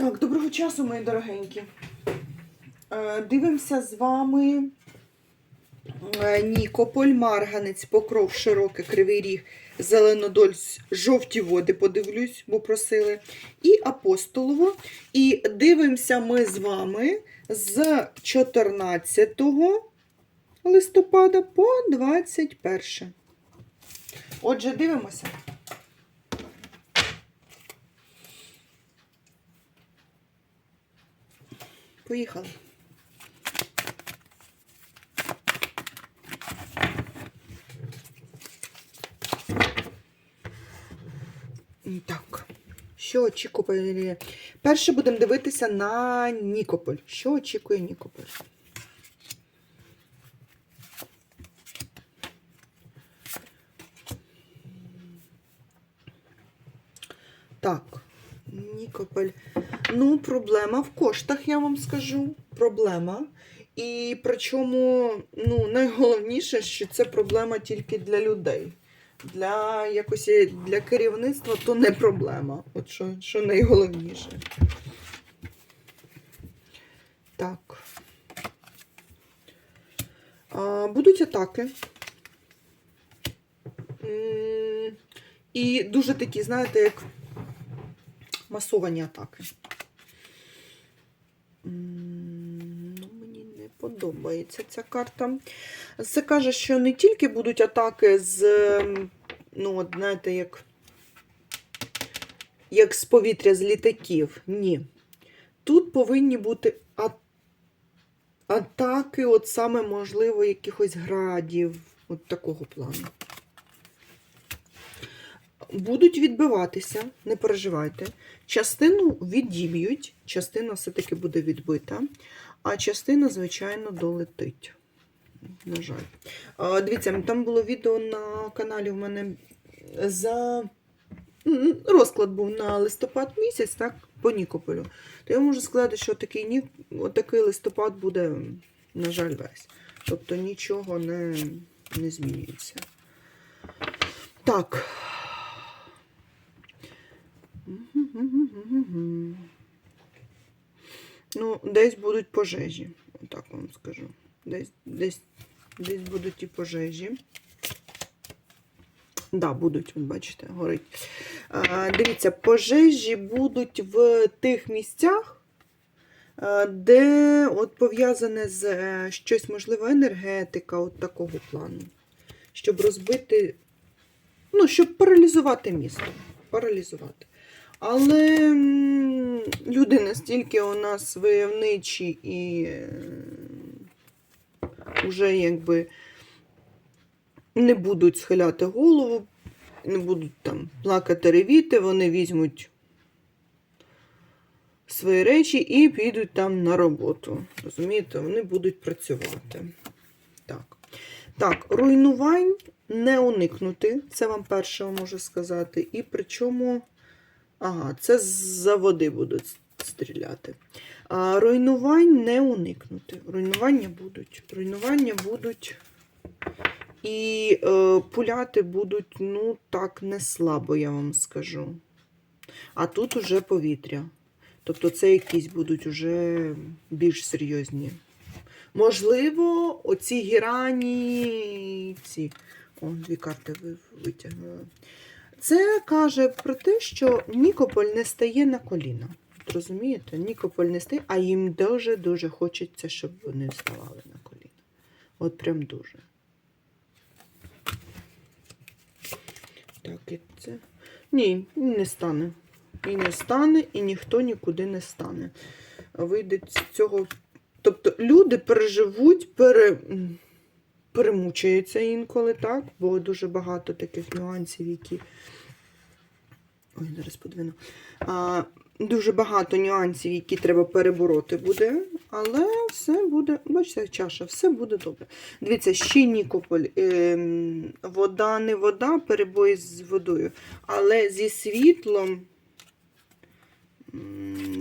Так, доброго часу, мої дорогенькі. Е, Дивимося з вами е, Нікополь, Марганець, Покров, Широке, Кривий Ріг, Зеленодольськ, жовті води, подивлюсь, бо просили. І Апостолово. І дивимося ми з вами з 14 листопада по 21. Отже, дивимося. Поїхали. Так, що очікує? Перше будемо дивитися на Нікополь. Що очікує Нікополь? Так, Нікополь. Ну, проблема в коштах, я вам скажу. Проблема. І причому, ну, найголовніше, що це проблема тільки для людей. Для якось е, для керівництва то не проблема. От що, що найголовніше. Так. А, будуть атаки. І дуже такі, знаєте, як масовані атаки. Ну, мені не подобається ця карта. Це каже, що не тільки будуть атаки з, ну, от, знаєте, як, як з повітря, з літаків. Ні. Тут повинні бути а- атаки, от саме, можливо, якихось градів, от такого плану. Будуть відбиватися, не переживайте. Частину відіб'ють, частина все-таки буде відбита, а частина, звичайно, долетить. На жаль. Дивіться, там було відео на каналі в мене за розклад був на листопад місяць, так, по Нікополю. То я можу сказати, що такий, отакий листопад буде, на жаль, весь. Тобто нічого не, не змінюється. Так. Ну, десь будуть пожежі, отак вам скажу. Десь, десь, десь будуть і пожежі. Да, будуть, бачите, горить. А, дивіться, пожежі будуть в тих місцях, де от пов'язане з е, щось, можливо, енергетика, от такого плану. Щоб розбити, ну, щоб паралізувати місто. Паралізувати. Але люди настільки у нас войовничі і вже якби не будуть схиляти голову, не будуть там плакати, ревіти, вони візьмуть свої речі і підуть там на роботу. Розумієте, вони будуть працювати. Так. Так, руйнувань не уникнути, це вам перше можу сказати. І причому. Ага, це з-за води будуть стріляти. А, руйнувань не уникнути. Руйнування будуть. Руйнування будуть. І е, пуляти будуть, ну, так, не слабо, я вам скажу. А тут уже повітря. Тобто це якісь будуть уже більш серйозні. Можливо, оці гірані, ці. О, дві карти витягнула. Це каже про те, що Нікополь не стає на коліна. Розумієте? Нікополь не стає, а їм дуже-дуже хочеться, щоб вони вставали на коліна. От прям дуже. Так, і це. Ні, не стане. І не стане, і ніхто нікуди не стане. Вийде з цього. Тобто люди переживуть, пере... м, перемучаються інколи, так? Бо дуже багато таких нюансів, які. Ой, зараз подвину. А, дуже багато нюансів, які треба перебороти буде, але все буде, бачите, чаша, все буде добре. Дивіться, ще Нікополь. Ем, вода не вода, перебої з водою, але зі світлом.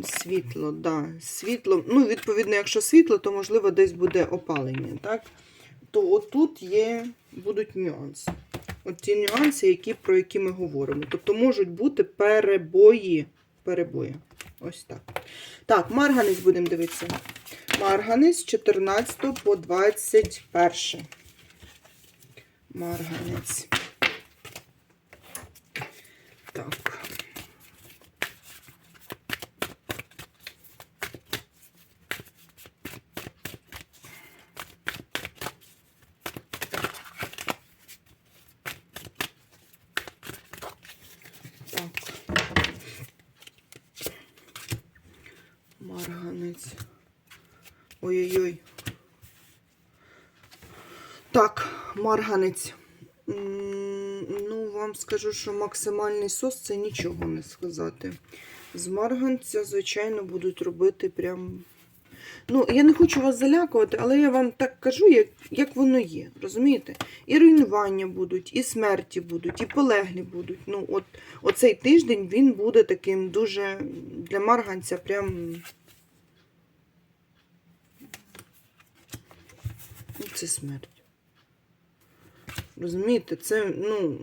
Світло, да, світло. Ну, відповідно, якщо світло, то можливо десь буде опалення, так? То отут є, будуть нюанси. От ті нюанси, які, про які ми говоримо. Тобто можуть бути перебої. Перебої. Ось так. Так, марганець будемо дивитися. Марганець 14 по 21. Марганець. Так. Так. Марганець. Ой-ой-ой. Так, марганець. Ну, вам скажу, що максимальний сос це нічого не сказати. З марганця, звичайно, будуть робити прям. Ну, я не хочу вас залякувати, але я вам так кажу, як, як воно є. Розумієте? І руйнування будуть, і смерті будуть, і полеглі будуть. Ну, от оцей тиждень він буде таким дуже для марганця прям. Ну, Це смерть. Розумієте, це, ну.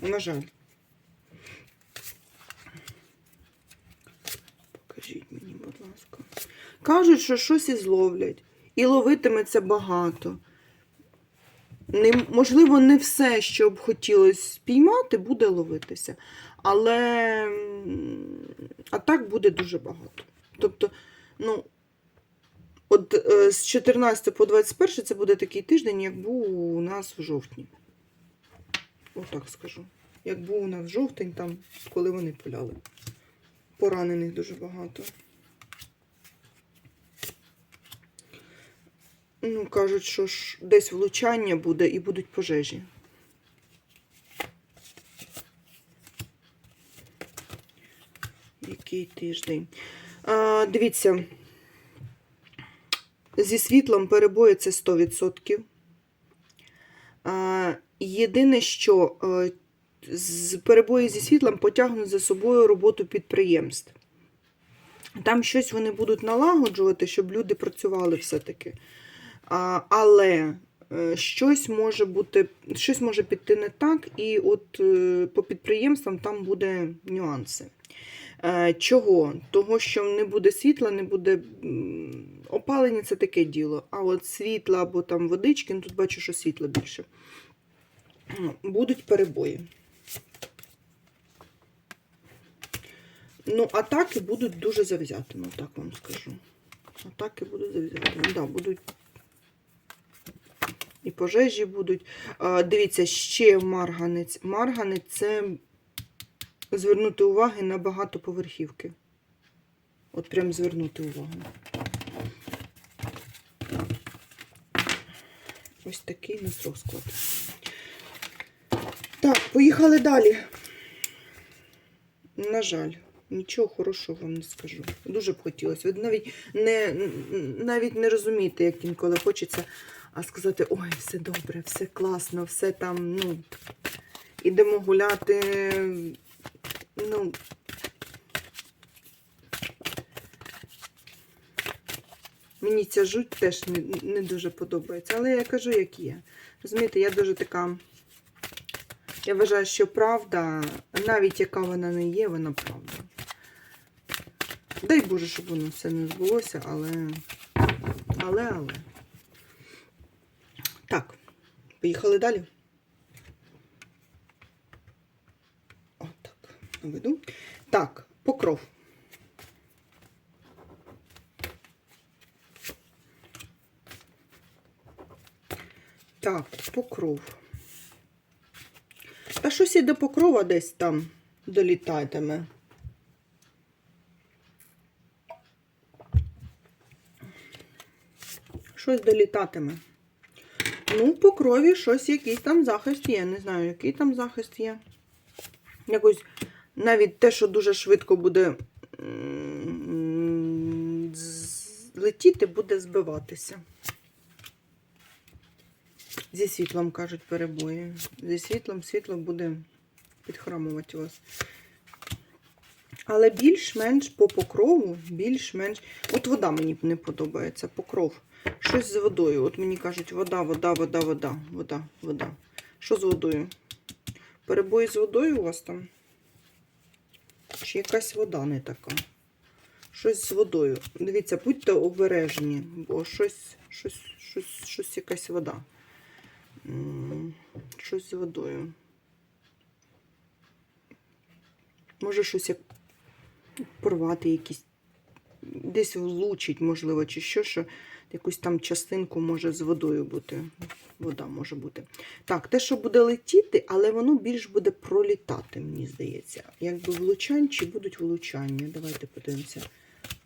На жаль. Покажіть мені, будь ласка. Кажуть, що щось і зловлять. І ловитиметься багато. Не, можливо, не все, що б хотілося спіймати, буде ловитися. Але а так буде дуже багато. Тобто, ну, от е, з 14 по 21 це буде такий тиждень, як був у нас в жовтні. Отак скажу. Як був у нас жовтень, там, коли вони пуляли. Поранених дуже багато. Ну, кажуть, що ж десь влучання буде і будуть пожежі. Який тиждень? А, дивіться, зі світлом перебої це 100%. Єдине, що е, перебої зі світлом потягнуть за собою роботу підприємств. Там щось вони будуть налагоджувати, щоб люди працювали все-таки. Але е, щось може бути, щось може піти не так, і от е, по підприємствам там буде нюанси. Чого? Того, що не буде світла, не буде опалення це таке діло. А от світла або там водички, ну тут бачу, що світла більше. Будуть перебої. Ну, атаки будуть дуже завзятими, так вам скажу. Атаки будуть завзятими. Да, будуть і пожежі будуть. А, дивіться, ще марганець. Марганець це звернути уваги на багатоповерхівки. От прям звернути увагу. Ось такий у нас розклад. Так, поїхали далі. На жаль, нічого хорошого вам не скажу. Дуже б хотілося. Ви навіть не, навіть не розумієте, як інколи хочеться а сказати, ой, все добре, все класно, все там, ну, ідемо гуляти. Ну, мені ця жуть теж не, не дуже подобається. Але я кажу, як є. Розумієте, я дуже така. Я вважаю, що правда, навіть яка вона не є, вона правда. Дай Боже, щоб воно все не збулося, але. Але, але. Так, поїхали далі. Отак, наведу. Так, покров. Так, покров. Та щось і до покрова десь там долітатиме. Щось долітатиме. Ну, по крові щось, якийсь там захист є. Не знаю, який там захист є. Якось навіть те, що дуже швидко буде летіти, буде збиватися. Зі світлом, кажуть, перебої. Зі світлом світло буде підхрамувати вас. Але більш-менш по покрову, більш-менш. От вода мені не подобається, покров. Щось з водою. От мені кажуть, вода, вода, вода, вода, вода, вода. Що з водою? Перебої з водою у вас там? Чи якась вода не така? Щось з водою. Дивіться, будьте обережні, бо щось, щось, щось, щось якась вода. Щось з водою. Може щось як порвати якісь. Десь влучить, можливо, чи що, що якусь там частинку може з водою бути. Вода може бути. Так, те, що буде летіти, але воно більш буде пролітати, мені здається. Якби влучань чи будуть влучання. Давайте подивимося.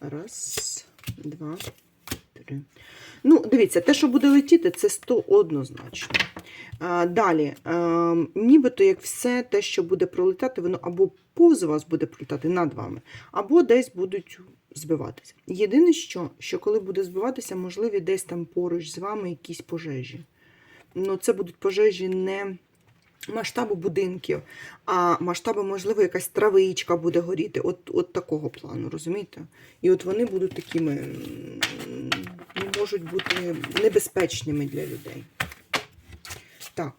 Раз, два, три. Ну, дивіться, те, що буде летіти, це 100 однозначно. Далі, нібито як все те, що буде пролітати, воно або повз вас буде пролітати над вами, або десь будуть збиватися. Єдине, що, що коли буде збиватися, можливі десь там поруч з вами якісь пожежі. Ну, це будуть пожежі не масштабу будинків, а масштабу, можливо, якась травичка буде горіти. От, от такого плану, розумієте? І от вони будуть такими, можуть бути небезпечними для людей. Так.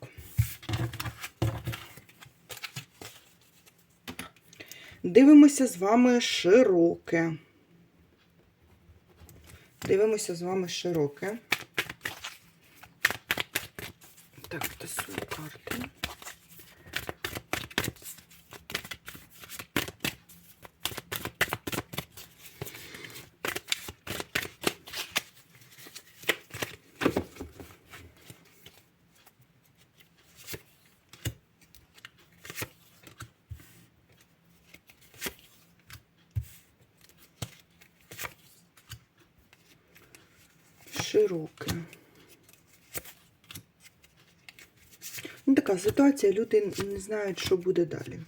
Дивимося з вами широке. Дивимося з вами широке. Так, тасую карти. Широке. Ну, така ситуація, люди не знають, що буде далі.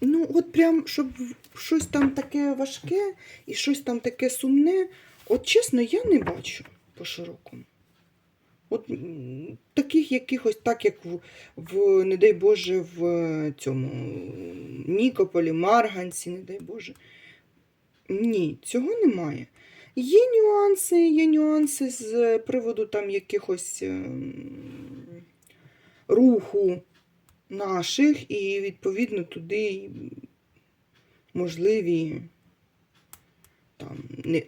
Ну, от прям, щоб щось там таке важке і щось там таке сумне, от чесно, я не бачу по широкому. От таких якихось, так як в, в не дай Боже, в е, цьому Нікополі, Марганці, не дай Боже. Ні, цього немає. Є нюанси, є нюанси з приводу там якихось ем, руху наших, і відповідно туди можливі там,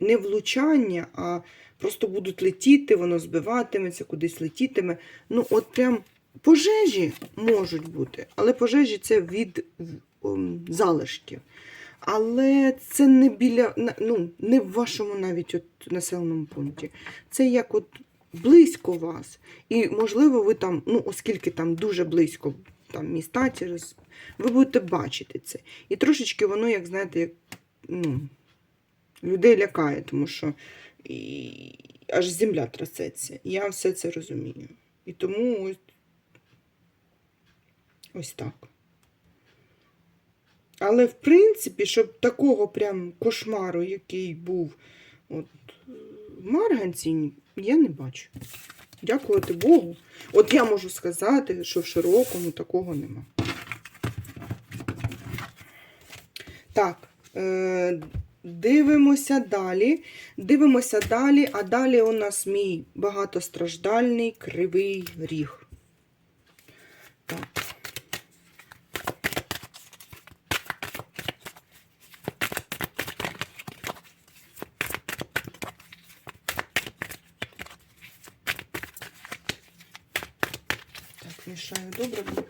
не, влучання, а просто будуть летіти, воно збиватиметься, кудись летітиме. Ну, от прям пожежі можуть бути, але пожежі це від ем, залишків. Але це не біля, ну, не в вашому навіть от населеному пункті. Це як от близько вас. І, можливо, ви там, ну, оскільки там дуже близько там, міста через, ви будете бачити це. І трошечки воно, як знаєте, як, ну, людей лякає, тому що і, аж земля трясеться. Я все це розумію. І тому ось, ось так. Але, в принципі, щоб такого прям кошмару, який був от, в Марганці, я не бачу. Дякувати Богу. От я можу сказати, що в широкому такого нема. Так, е, дивимося далі. Дивимося далі, а далі у нас мій багатостраждальний кривий ріг. Так. Добре.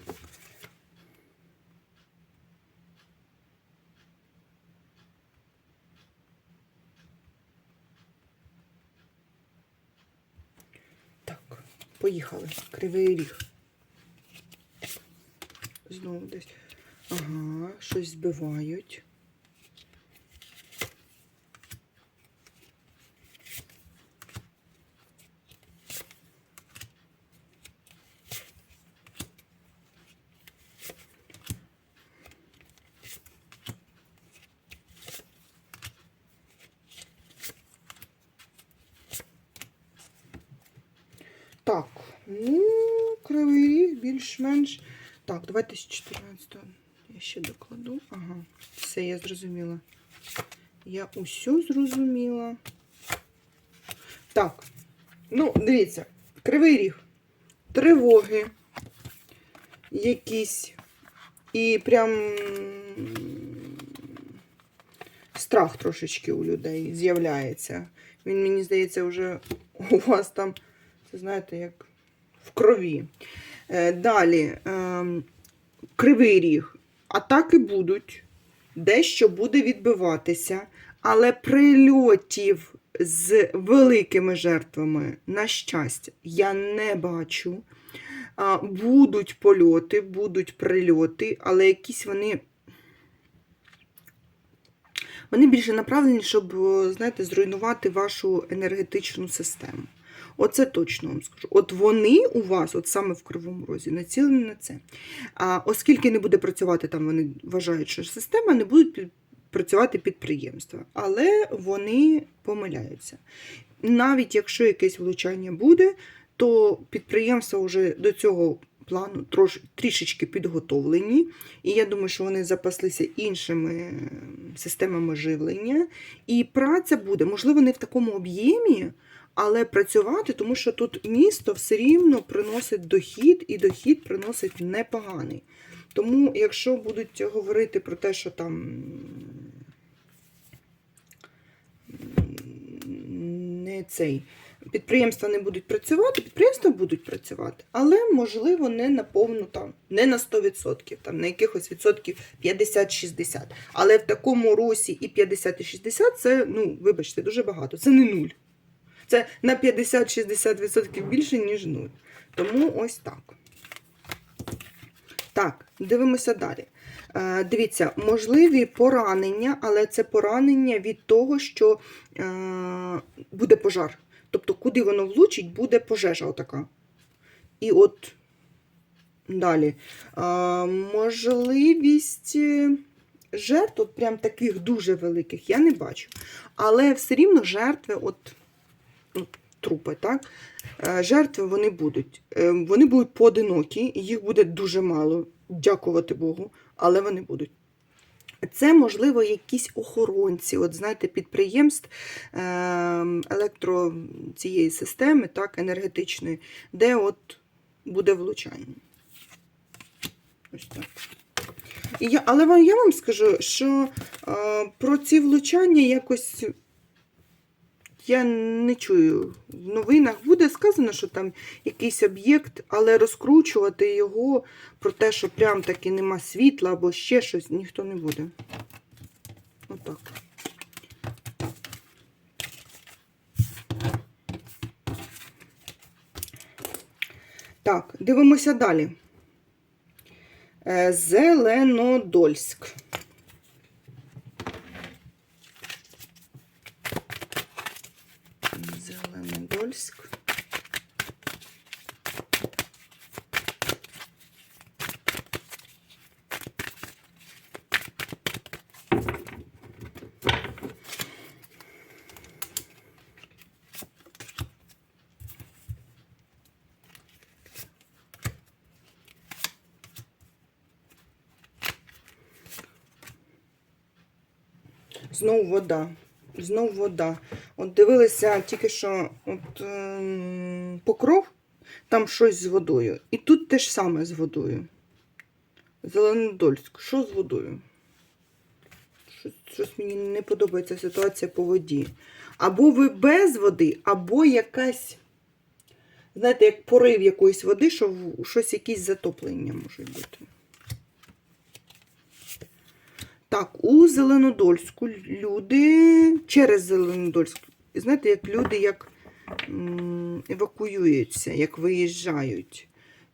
Так, поїхали. Кривий ріг. Знову десь. Ага, щось збивають. Так, ну, кривий ріг більш-менш. Так, давайте з 14 я ще докладу. Ага, все, я зрозуміла. Я усю зрозуміла. Так, ну, дивіться, кривий ріг. Тривоги, якісь І прям страх трошечки у людей з'являється. Він, мені здається, вже у вас там, це знаєте, як в крові. Е, Далі, ем, кривий ріг. Атаки будуть, дещо буде відбиватися, але прильотів з великими жертвами, на щастя, я не бачу. Будуть польоти, будуть прильоти, але якісь вони. Вони більше направлені, щоб, знаєте, зруйнувати вашу енергетичну систему. Оце точно вам скажу. От вони у вас, от саме в Кривому Розі, націлені на це. А оскільки не буде працювати там, вони вважають, що система, не будуть працювати підприємства. Але вони помиляються. Навіть якщо якесь влучання буде, то підприємства вже до цього плану трош, трішечки підготовлені. І я думаю, що вони запаслися іншими системами живлення. І праця буде, можливо, не в такому об'ємі, але працювати, тому що тут місто все рівно приносить дохід, і дохід приносить непоганий. Тому, якщо будуть говорити про те, що там не цей. Підприємства не будуть працювати, підприємства будуть працювати, але можливо не на повну там, не на 100%, там на якихось відсотків 50-60. Але в такому русі і 50, і 60 це, ну, вибачте, дуже багато. Це не нуль. Це на 50-60% більше, ніж нуль. Тому ось так. Так, дивимося далі. Е, дивіться, можливі поранення, але це поранення від того, що е, буде пожар. Тобто, куди воно влучить, буде пожежа отака. І от далі. Е, можливість жертв, от прям таких дуже великих, я не бачу. Але все рівно жертви, от, трупи, так? Е, Жертви вони будуть. Е, Вони будуть поодинокі, їх буде дуже мало, дякувати Богу, але вони будуть. Це, можливо, якісь охоронці, от знаєте, підприємств е, електро цієї системи, так, енергетичної, де от буде влучання. Ось так. Я, але я вам скажу, що е, про ці влучання якось я не чую. В новинах буде сказано, що там якийсь об'єкт, але розкручувати його про те, що прям таки нема світла або ще щось, ніхто не буде. Отак. Так, дивимося далі. Е, Зеленодольськ. Зеленодольськ. Знову вода. Знову вода. От дивилися тільки що от, ем, покров, там щось з водою. І тут те ж саме з водою. Зеленодольськ. Що з водою? Щось, щось мені не подобається ситуація по воді. Або ви без води, або якась, знаєте, як порив якоїсь води, що щось якісь затоплення можуть бути. Так, у Зеленодольську люди через Зеленодольськ, знаєте, як люди як евакуюються, як виїжджають.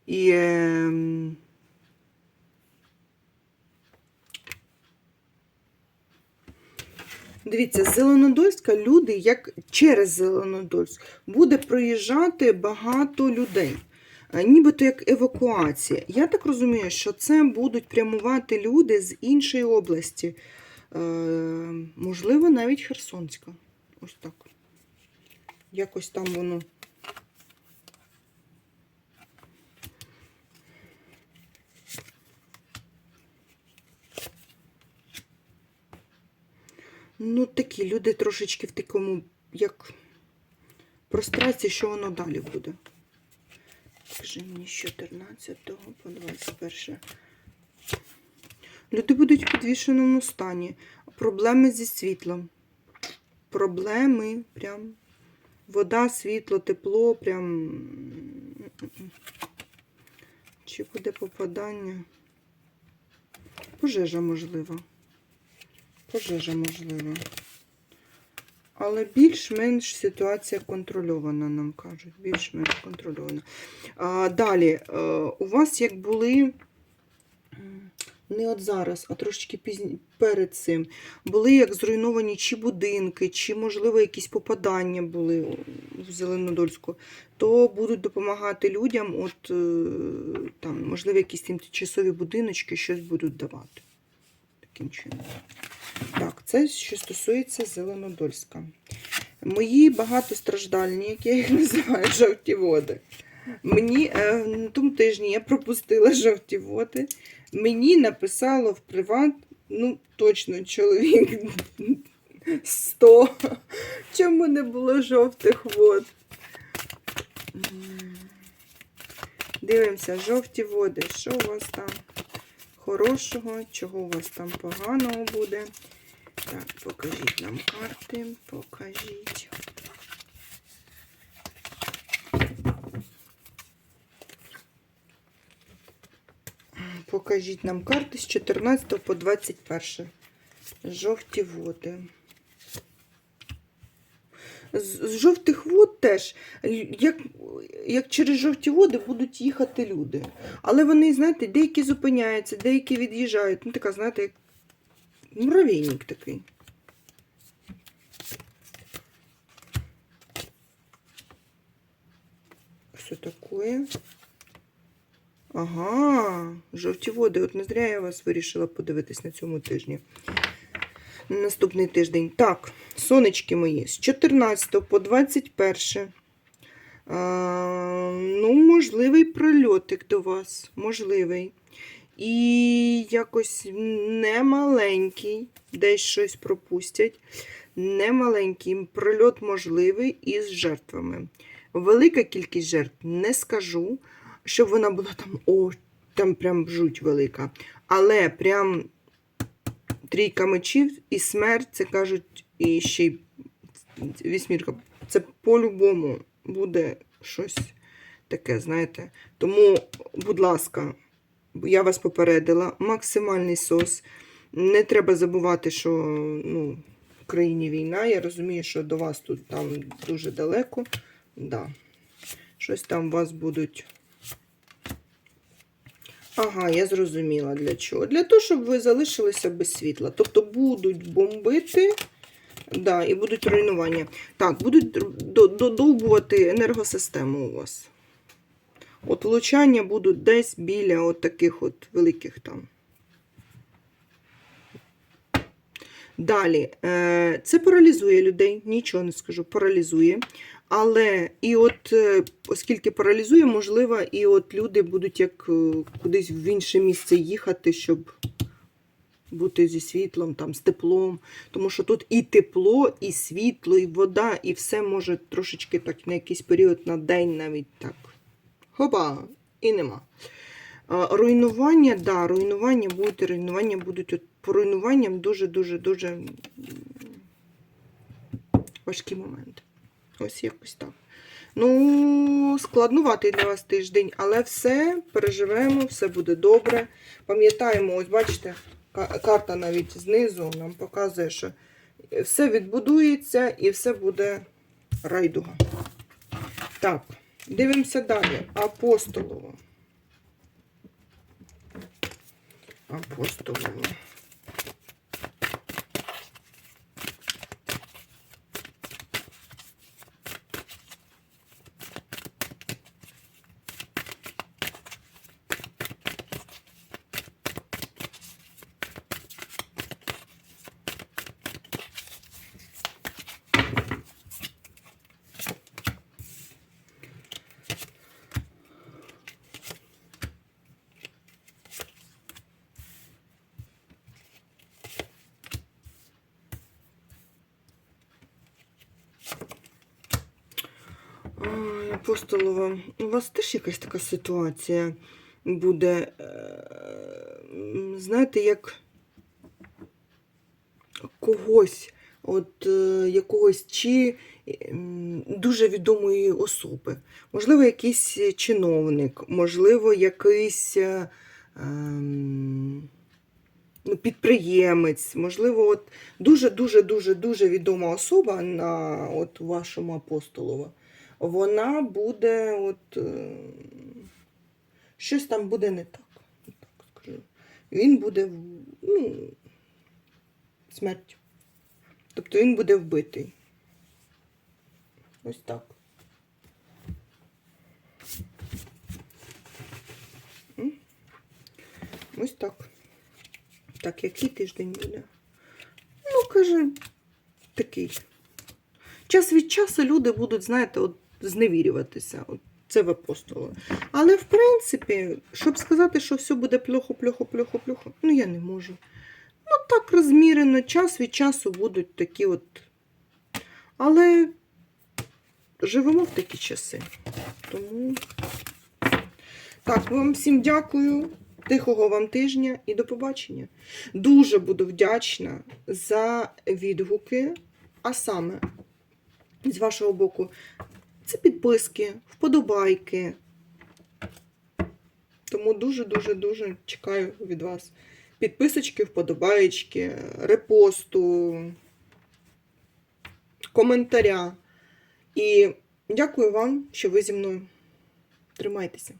І ем, дивіться, Зеленодольська люди, як через Зеленодольськ, буде проїжджати багато людей. Е, Нібито як евакуація. Я так розумію, що це будуть прямувати люди з іншої області. Е, можливо, навіть Херсонська. Ось так. Якось там воно. Ну, такі люди трошечки в такому, як прострації, що воно далі буде. Скажи мені з 14 по 21. Люди будуть в підвішеному стані. Проблеми зі світлом. Проблеми прям. Вода, світло, тепло, прям. Чи буде попадання? Пожежа можлива. Пожежа можлива. Але більш-менш ситуація контрольована, нам кажуть. Більш-менш контрольована. А, далі, е, у вас як були не от зараз, а трошечки пізні, перед цим, були як зруйновані чи будинки, чи, можливо, якісь попадання були в Зеленодольську, то будуть допомагати людям, от е, там, можливо, якісь тимчасові будиночки щось будуть давати. Таким чином. Так, це що стосується Зеленодольська. Мої багатостраждальні, як я їх називаю, жовті води. Мені е, на тому тижні я пропустила жовті води. Мені написало в приват, ну, точно чоловік 100. Чому не було жовтих вод? Дивимося, жовті води. Що у вас там хорошого, чого у вас там поганого буде? Так, покажіть нам карти, покажіть. Покажіть нам карти з 14 по 21. Жовті води. З, жовтих вод теж, як, як через жовті води будуть їхати люди. Але вони, знаєте, деякі зупиняються, деякі від'їжджають. Ну, така, знаєте, як муравейник такий. Що таке? Ага, жовті води. От не зря я вас вирішила подивитись на цьому тижні. На наступний тиждень. Так, сонечки мої, з 14 по 21. А, ну, можливий прольотик до вас. Можливий. І якось немаленький, десь щось пропустять. Немаленький прольот можливий із жертвами. Велика кількість жертв не скажу, щоб вона була там, о, там прям жуть велика. Але прям трійка мечів і смерть, це кажуть, і ще й вісьмірка. Це по-любому буде щось таке, знаєте. Тому, будь ласка, я вас попередила, максимальний сос. Не треба забувати, що ну, в країні війна. Я розумію, що до вас тут там дуже далеко. Да. Щось там у вас будуть. Ага, я зрозуміла для чого. Для того, щоб ви залишилися без світла. Тобто будуть бомбити, да, і будуть руйнування. Так, будуть додовбувати енергосистему у вас. От влучання будуть десь біля от таких от великих там. Далі, е, це паралізує людей, нічого не скажу, паралізує. Але і от, е, оскільки паралізує, можливо, і от люди будуть як е, кудись в інше місце їхати, щоб бути зі світлом, там, з теплом. Тому що тут і тепло, і світло, і вода, і все може трошечки так на якийсь період на день навіть так. Хопа, і нема. Руйнування, да, руйнування будуть, руйнування будуть. От руйнуванням дуже-дуже дуже м, важкі моменти. Ось якось так. Ну, складнуватий для вас тиждень, але все переживемо, все буде добре. Пам'ятаємо, ось бачите, карта навіть знизу нам показує, що все відбудується і все буде райдуга. Так, дивимося далі. Апостолово. Апостолово. Ой, У вас теж якась така ситуація буде е, знаєте, як когось, от е, якогось чи дуже відомої особи. Можливо, якийсь чиновник, можливо, якийсь е, ем, ну, підприємець, можливо, от дуже-дуже дуже дуже відома особа на от вашому апостолова. Вона буде, от е, щось там буде не так. так скажу. Він буде ну, смертю. Тобто він буде вбитий. Ось так. Ось так. Так, який тиждень буде? Ну, каже, такий. Час від часу люди будуть, знаєте, от зневірюватися. От це в апостолу. Але в принципі, щоб сказати, що все буде плохо, плохо, плохо, плохо, ну я не можу. Ну, так розмірено, час від часу будуть такі от. Але живемо в такі часи. Тому. Так, вам всім дякую. Тихого вам тижня і до побачення. Дуже буду вдячна за відгуки, а саме з вашого боку, це підписки, вподобайки. Тому дуже-дуже-дуже чекаю від вас підписочки, вподобаєчки, репосту, коментаря. І дякую вам, що ви зі мною. Тримайтеся.